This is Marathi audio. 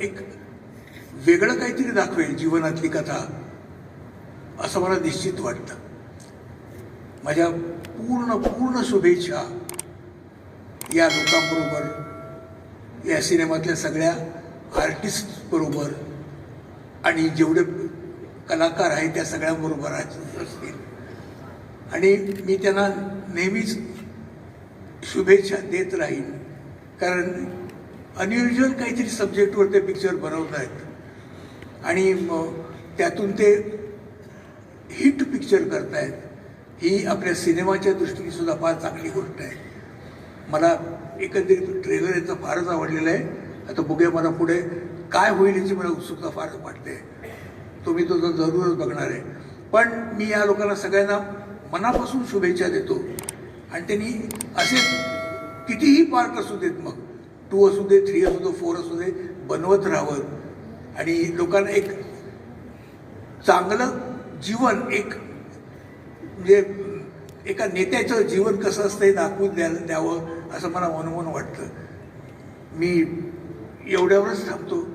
एक वेगळं काहीतरी दाखवेल जीवनातली कथा असं मला निश्चित वाटतं. माझ्या पूर्ण पूर्ण शुभेच्छा या लोकांबरोबर या सिनेमातल्या सगळ्या आर्टिस्ट बरोबर आणि जेवढे कलाकार आहेत त्या सगळ्यांबरोबर असतील. आणि मी त्यांना नेहमीच शुभेच्छा देत राहीन. कारण अनयुज्युअल काहीतरी सब्जेक्टवर ते पिक्चर बनवत आहेत आणि मग त्यातून ते हिट पिक्चर करतायत. ही आपल्या सिनेमाच्या दृष्टीने सुद्धा फार चांगली गोष्ट आहे. मला एकंदरीत ट्रेलर याचं फारच आवडलेलं आहे. आता बघूया मला पुढे काय होईल याची मला उत्सुकता फार वाटते. तो मी तो तर जरूरच बघणार आहे. पण मी या लोकांना सगळ्यांना मनापासून शुभेच्छा देतो. आणि त्यांनी असे कितीही पार्क असू देत मग टू असू दे थ्री असू दे फोर असू दे बनवत राहावं. आणि लोकांना एक चांगलं जीवन एक म्हणजे एका नेत्याचं जीवन कसं असतं हे दाखवून द्या द्यावं असं मला मनोमन वाटतं. मी एवढ्यावरच थांबतो.